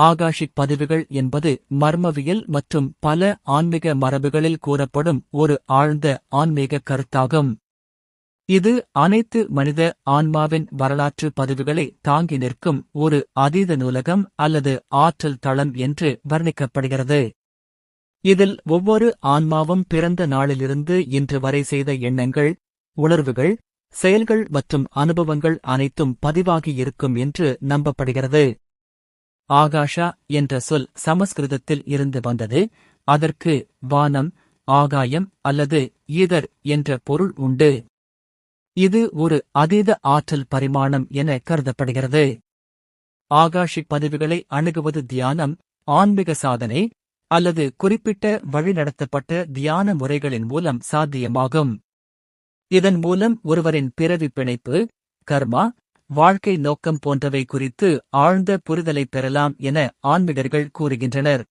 Akashic பதிவுகள் என்பது மர்மவியல் மற்றும் பல ஆன்மீக மரபுகளில் கூறப்படும் ஒரு ஆழ்ந்த ஆன்மீக கருத்தாகும். இது அனைத்து மனித ஆன்மாவின் வரலாற்று பதிவுகளை தாங்கி நிற்கும் ஒரு அதீத நூலகம் அல்லது ஆற்றல் தளம் என்று வர்ணிக்கப்படுகிறது. இதில் ஒவ்வொரு ஆன்மாவும் பிறந்த நாளிலிருந்து இன்று வரை செய்த எண்ணங்கள் உணர்வுகள் செயல்கள் மற்றும் அனுபவங்கள் அனைத்தும் பதிவாகியிருக்கும் என்று நம்பப்படுகிறது. ஆகாஷா என்ற சொல் சமஸ்கிருதத்தில் இருந்து வந்தது. அதற்கு வானம் ஆகாயம் அல்லது ஈதர் என்ற பொருள் உண்டு. இது ஒரு அதீத ஆற்றல் பரிமாணம் என கருதப்படுகிறது. ஆகாஷிக் பதிவுகளை அணுகுவது தியானம் ஆன்மீக சாதனை அல்லது குறிப்பிட்ட வழிநடத்தப்பட்ட தியான முறைகளின் மூலம் சாத்தியமாகும். இதன் மூலம் ஒருவரின் பிறவி பிணைப்பு கர்மா வாழ்க்கை நோக்கம் போன்றவை குறித்து ஆழ்ந்த புரிதலை பெறலாம் என ஆன்மீகர்கள் கூறுகின்றனர்.